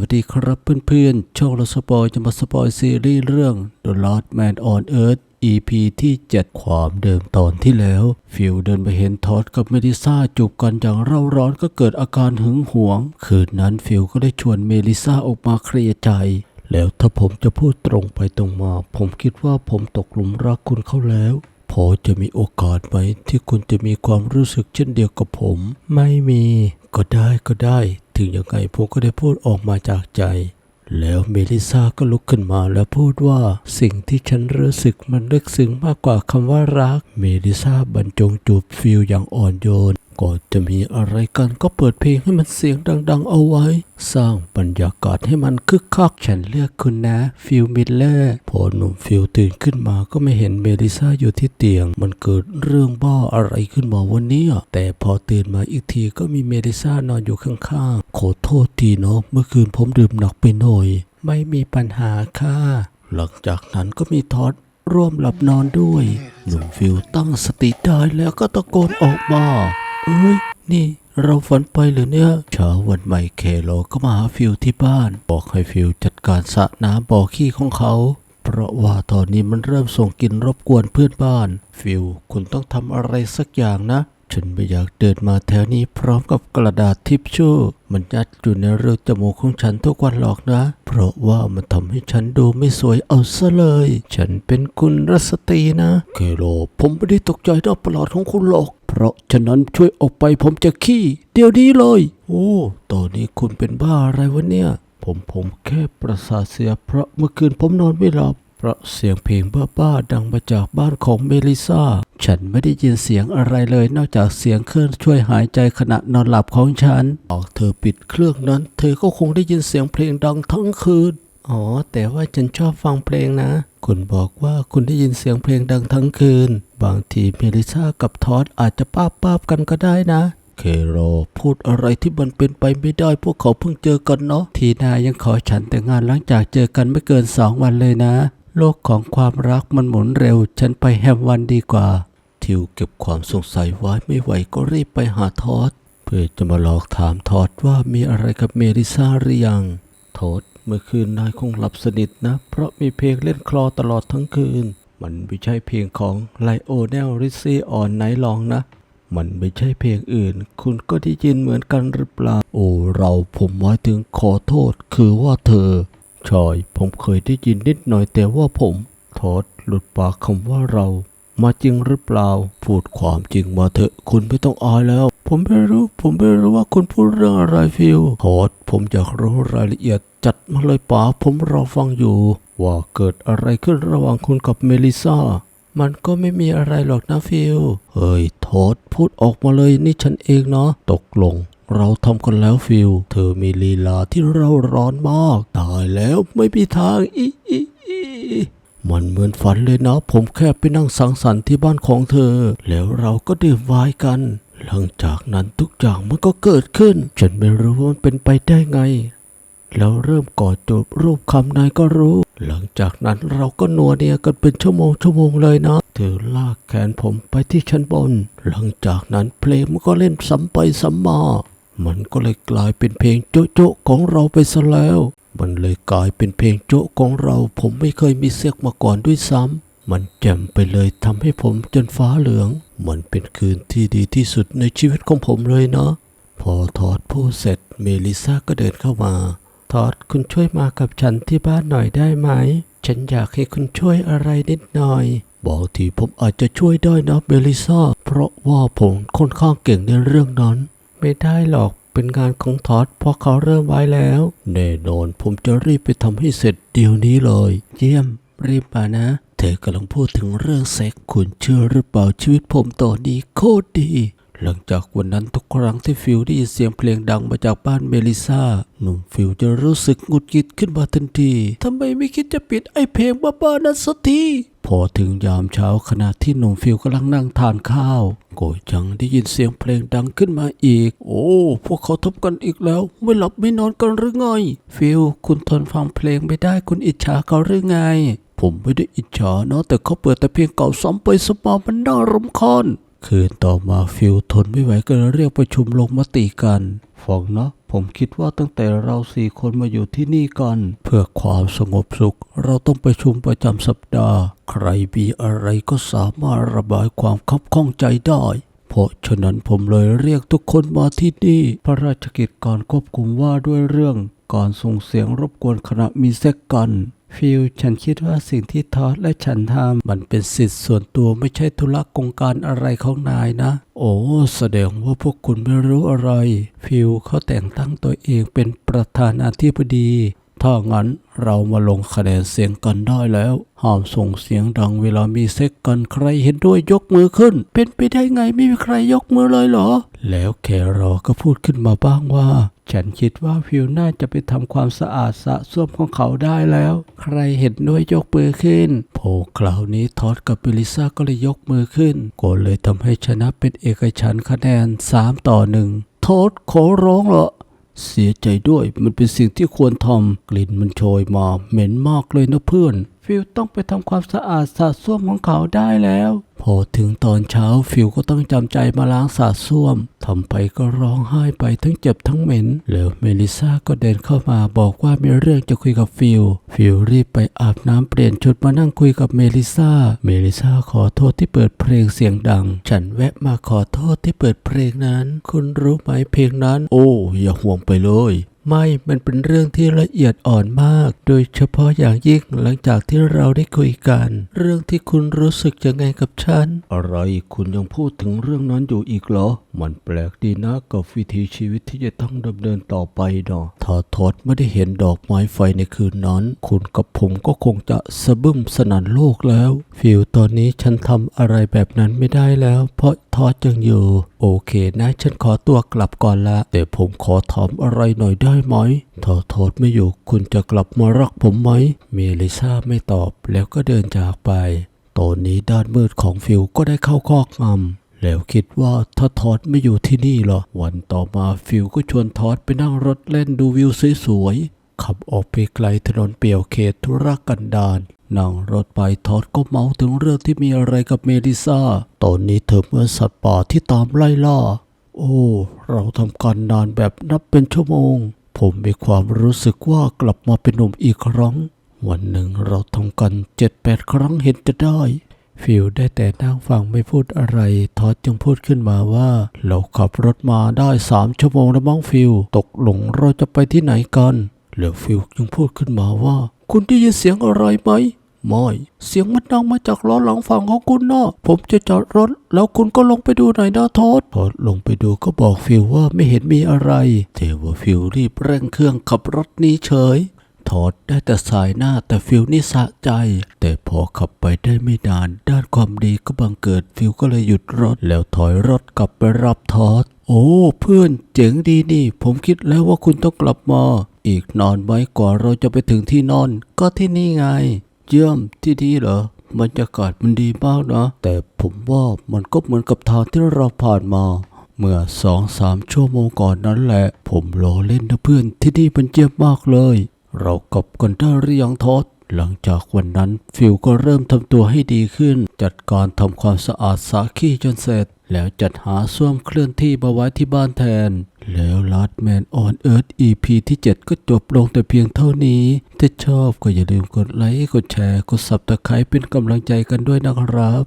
วัสดีครับเพื่อนๆช่องเราสปอยจะมาสปอยซีรีส์เรื่อง The Last Man on Earth EP ที่ 7 ความเดิมตอนที่แล้ว ฟิลเดินไปเห็นทอดกับเมลิซาจูบกันอย่างเร่าร้อนก็เกิดอาการหึงหวง คืนนั้นฟิลก็ได้ชวนเมลิซาออกมาเคลียร์ใจ แล้วถ้าผมจะพูดตรงไปตรงมา ผมคิดว่าผมตกหลุมรักคุณเขาแล้ว พอจะมีโอกาสไหมที่คุณจะมีความรู้สึกเช่นเดียวกับผม ไม่มี ก็ได้ก็ได้ ถึงยังไงผมก็ได้พูดออกมาจากใจ แล้วเมลิซาก็ลุกขึ้นมาแล้วพูดว่า สิ่งที่ฉันรู้สึกมันลึกซึ้งมากกว่าคำว่ารัก เมลิซาบรรจงจูบฟิลอย่างอ่อนโยน ก่อนจะมีอะไรกันก็เปิดเพลงให้มันเสียงดัง ๆ เอาไว้ สร้างบรรยากาศให้มันคึกคักฉันเลือกคุณนะ ฟิลมิลเลอร์พอหนุ่มฟิลตื่นขึ้นมาก็ไม่เห็นเมลิซาอยู่ที่เตียง มันเกิดเรื่องบ้าอะไรขึ้นมาวันนี้แต่พอตื่นมาอีกทีก็มีเมลิซานอนอยู่ข้างๆขอโทษทีเนาะเมื่อคืนผมดื่มหนักไปหน่อย ไม่มีปัญหาค่ะหลังจากนั้นก็มีทอดร่วมหลับนอนด้วยหนุ่มฟิลตั้งสติได้แล้วก็ตะโกนออกมา เอ้ย นี่เราฝันไปหรือเนี่ย เช้าวันใหม่เคโลก็มาหาฟิวที่บ้าน บอกให้ฟิวจัดการสระน้ำบ่อขี้ของเขา เพราะว่าตอนนี้มันเริ่มส่งกลิ่นรบกวนเพื่อนบ้าน ฟิวคุณต้องทำอะไรสักอย่างนะ ฉันไม่อยากเดินมาแถวนี้พร้อมกับกระดาษทิชชู่ มันยัดอยู่ในรูจมูกของฉันทุกวันหรอกนะ เพราะว่ามันทำให้ฉันดูไม่สวยเอาซะเลย ฉันเป็นคุณรัสตีนะ เคโล ผมไม่ได้ตกใจเรื่อประหลาดของคุณหรอก เพราะฉะนั้นช่วยออกไปผมจะขี้ เดี๋ยวนี้เลย โอ้ ตอนนี้คุณเป็นบ้าอะไรวะเนี่ยผมผมแค่ประสาทเสียเพราะเมื่อคืนผมนอนไม่หลับ ราะเสียงเพลงบ้าๆดังมาจากบ้านของเมลิซาฉันไม่ได้ยินเสียงอะไรเลยนอกจากเสียงเครื่องช่วยหายใจขณะนอนหลับของฉันหากเธอปิดเครื่องนั้น เธอก็คงได้ยินเสียงเพลงดังทั้งคืน อ๋อ แต่ว่าฉันชอบฟังเพลงนะ คุณบอกว่าคุณได้ยินเสียงเพลงดังทั้งคืน บางทีเมลิซากับทอดอาจจะป้าป้าบกันก็ได้นะ เคโรพูดอะไรที่มันเป็นไปไม่ได้พวกเขาเพิ่งเจอกันเนาะ ทีนายังขอฉันแต่งงานหลังจากเจอกันไม่เกินสองวันเลยนะ โลกของความรักมันหมุนเร็ว ฉันไปแฮมวันดีกว่า ทิวเก็บความสงสัยไว้ไม่ไหวก็รีบไปหาทอด เพื่อจะมาหลอกถามทอดว่ามีอะไรกับเมลิซาหรือยัง ทอดเมื่อคืนนายคงหลับสนิทนะ เพราะมีเพลงเล่นคลอตลอดทั้งคืน มันไม่ใช่เพลงของไลโอเนลริซี่ออนไหนลองนะ มันไม่ใช่เพลงอื่น คุณก็ได้ยินเหมือนกันหรือเปล่า โอ้เราผมหมายถึงขอโทษคือว่าเธอ ชอยผมเคยได้ยินนิดหน่อยแต่ว่าผมทอดหลุดปากคำว่าเรา มาจริงหรือเปล่า พูดความจริงมาเถอะ คุณไม่ต้องอายแล้ว ผมไม่รู้ ผมไม่รู้ว่าคุณพูดเรื่องอะไรฟิลทอดผมอยากรู้รายละเอียด จัดมาเลยป๋าผมรอฟังอยู่ ว่าเกิดอะไรขึ้นระหว่างคุณกับเมลิซามันก็ไม่มีอะไรหรอกนะฟิล เฮ้ย โทษพูดออกมาเลยนี่ฉันเองเนาะ ตกลง เราทำกันแล้วฟิล เธอมีลีลาที่เราร้อนมาก ตายแล้วไม่มีทางอีอีอีมันเหมือนฝันเลยนะ ผมแค่ไปนั่งสังสรรค์ที่บ้านของเธอ แล้วเราก็ดื่มไวน์กัน หลังจากนั้นทุกอย่างมันก็เกิดขึ้น ฉันไม่รู้ว่ามันเป็นไปได้ไง แล้วเริ่มกอดจูบรูปคำนายก็รู้ หลังจากนั้นเราก็นัวเนียกันเป็นชั่วโมงชั่วโมงเลยนะ เธอลากแขนผมไปที่ชั้นบน หลังจากนั้นเพลงมันก็เล่นซ้ำไปซ้ำมา มันก็เลยกลายเป็นเพลงโจ๊ะโจ๊ะของเราไปซะแล้ว มันเลยกลายเป็นเพลงโจ๊ะของเรา ผมไม่เคยมีเสียกมาก่อนด้วยซ้ำ มันแจ่มไปเลยทำให้ผมจนฟ้าเหลือง มันเป็นคืนที่ดีที่สุดในชีวิตของผมเลยเนาะ พอทอดพูดเสร็จเมลิซาก็เดินเข้ามา ทอดคุณช่วยมากับฉันที่บ้านหน่อยได้ไหม ฉันอยากให้คุณช่วยอะไรนิดหน่อยบอกทีผมอาจจะช่วยได้นะเมลิซาเพราะว่าผมค่อนข้างเก่งในเรื่องนั้น ไม่ได้หรอกเป็นงานของทอดเพราะเขาเริ่มไว้แล้ว แน่นอนผมจะรีบไปทำให้เสร็จเดี๋ยวนี้เลย เยี่ยม รีบมานะ เธอกำลังพูดถึงเรื่องเซ็กคุณเชื่อหรือเปล่าชีวิตผมตอนนี้โคตรดี หลังจากวันนั้นทุกครั้งที่ฟิลได้ยินเสียงเพลงดังมาจากบ้านเมลิซาหนุ่มฟิลจะรู้สึกหงุดหงิดขึ้นมาทันทีทำไมไม่คิดจะปิดไอ้เพลงบ้าๆนั้นสักทีพอถึงยามเช้าขณะที่หนุ่มฟิลกำลังนั่งทานข้าว โกยจังได้ยินเสียงเพลงดังขึ้นมาอีก โอ้ พวกเขาทบกันอีกแล้ว ไม่หลับไม่นอนกันหรือไง ฟิลคุณทนฟังเพลงไม่ได้คุณอิจฉาเขาหรือไง ผมไม่ได้อิจฉาเนาะแต่เขาเปิดแต่เพลงเก่าซ้ำไปซ้ำมามันน่ารำคาญ คืนต่อมาฟิลทนไม่ไหวก็เลยเรียกประชุมลงมติกันฟังนะผผมคิดว่าตั้งแต่เราสี่คนมาอยู่ที่นี่กัน เพื่อความสงบสุข เราต้องประชุมประจำสัปดาห์ ใครมีอะไรก็สามารถระบายความคับข้องใจได้ เพราะฉะนั้นผมเลยเรียกทุกคนมาที่นี่ พระราชกิจการควบคุมว่าด้วยเรื่อง การส่งเสียงรบกวนขณะมีเซ็กกัน ฟิลฉันคิดว่าสิ่งที่ทอดและฉันทำมันเป็นสิทธิ์ส่วนตัวไม่ใช่ธุระกงการอะไรของนายนะ โอ้ แสดงว่าพวกคุณไม่รู้อะไร ฟิลเขาแต่งตั้งตัวเองเป็นประธานาธิบดี ถ้างั้นเรามาลงคะแนนเสียงกันได้แล้วห้ามส่งเสียงดังเวลามีเซ็กกันใครเห็นด้วยยกมือขึ้น เป็นไปได้ไงไม่มีใครยกมือเลยเหรอ แล้วแครอก็พูดขึ้นมาบ้างว่า ฉันคิดว่าฟิวน่าจะไปทำความสะอาดสะส้วมของเขาได้แล้ว ใครเห็นด้วยยกมือขึ้นโผคราวนี้ทอดกับเบลิซ่าก็เลยยกมือขึ้นก็เลยทำให้ชนะเป็นเอกฉันคะแนน 3 ต่อหนึ่งทอดขอร้องเหรอ เสียใจด้วย มันเป็นสิ่งที่ควรทำกลิ่นมันโชยมา เหม็นมากเลยนะเพื่อน ฟิลต้องไปทำความสะอาดสะส้วมของเขาได้แล้ว พอถึงตอนเช้าฟิลก็ต้องจำใจมาล้างสระส้วมทำไปก็ร้องไห้ไปทั้งเจ็บทั้งเหม็น แล้วเมลิซาก็เดินเข้ามาบอกว่ามีเรื่องจะคุยกับฟิลฟิลรีบไปอาบน้ำเปลี่ยนชุดมานั่งคุยกับเมลิซาเมลิซาขอโทษที่เปิดเพลงเสียงดัง ฉันแวะมาขอโทษที่เปิดเพลงนั้น คุณรู้ไหมเพลงนั้น โอ้ อย่าห่วงไปเลย ไม่มันเป็นเรื่องที่ละเอียดอ่อนมาก โดยเฉพาะอย่างยิ่งหลังจากที่เราได้คุยกัน เรื่องที่คุณรู้สึกยังไงกับฉัน อะไรคุณยังพูดถึงเรื่องนั้นอยู่อีกเหรอ มันแปลกดีนะกับวิถีชีวิตที่จะต้องดำเนินต่อไปเนาะถ้าทอดไม่ได้เห็นดอกไม้ไฟในคืนนั้น คุณกับผมก็คงจะสะบึ้มสนั่นโลกแล้ว ฟิลตอนนี้ฉันทำอะไรแบบนั้นไม่ได้แล้ว เพราะทอดยังอยู่ โอเคนะฉันขอตัวกลับก่อนละ แต่ผมขอถามอะไรหน่อยได้ไหม ถ้าทอดไม่อยู่คุณจะกลับมารักผมไหม เมลิซาไม่ตอบแล้วก็เดินจากไป ตอนนี้ด้านมืดของฟิลก็ได้เข้าคอกงำ แล้วคิดว่าถ้าทอดไม่อยู่ที่นี่หรอ วันต่อมาฟิลก็ชวนทอดไปนั่งรถเล่นดูวิวสวยๆ ขับออกไปไกลถนนเปี่ยวเขตธุรกันดารนั่งรถไปทอดก็เมาถึงเรื่องที่มีอะไรกับเมลิซาตอนนี้เธอเมื่อสัตว์ป่าที่ตามไล่ล่า โอ้ เราทำการนานแบบนับเป็นชั่วโมง ผมมีความรู้สึกว่ากลับมาเป็นหนุ่มอีกครั้ง วันหนึ่งเราทำกันเจ็ดแปดครั้งเห็นจะได้ ฟิลได้แต่นั่งฟังไม่พูดอะไร ทอดจึงพูดขึ้นมาว่า เราขับรถมาได้สามชั่วโมงแล้วมั้งฟิลตกหลงเราจะไปที่ไหนกันแล้วฟิลจึงพูดขึ้นมาว่า คุณได้ยินเสียงอะไรไหมไม่เสียงมันดังมาจากล้อหลังฝั่งของคุณนะผมจะจอดรถ แล้วคุณก็ลงไปดูหน่อยนะทอดทอดลงไปดูก็บอกฟิลว่าไม่เห็นมีอะไรแต่ว่าฟิลรีบเร่งเครื่องขับรถนี้เฉย อดได้แต่สายหน้าแต่ฟิลนี่สะใจ แต่พอขับไปได้ไม่นาน ด้านความดีก็บังเกิดฟิลก็เลยหยุดรถ แล้วถอยรถกลับไปรับทอด โอ้ เพื่อนเจ๋งดีนี่ ผมคิดแล้วว่าคุณต้องกลับมา อีกนอนไว้ก่อนเราจะไปถึงที่นอน ก็ที่นี่ไง เยี่ยมที่นี่เหรอบรรยากาศมันดีมากนะ แต่ผมว่ามันก็เหมือนกับทางที่เราผ่านมา เมื่อสองสามชั่วโมงก่อนนั้นแหละ ผมรอเล่นนะเพื่อนที่นี่มันเยี่ยมมากเลย เรากับกันได้หรือยังทอดหลังจากวันนั้นฟิลก็เริ่มทำตัวให้ดีขึ้น จัดการทำความสะอาดสาขี้จนเสร็จ แล้วจัดหาส้วมเคลื่อนที่มาไว้ที่บ้านแทน แล้วลัดแมนออนเอิร์ธ EP ที่ 7 ก็จบลงแต่เพียงเท่านี้ ถ้าชอบก็อย่าลืมกดไลค์ กดแชร์ กด Subscribe เป็นกำลังใจกันด้วยนะครับ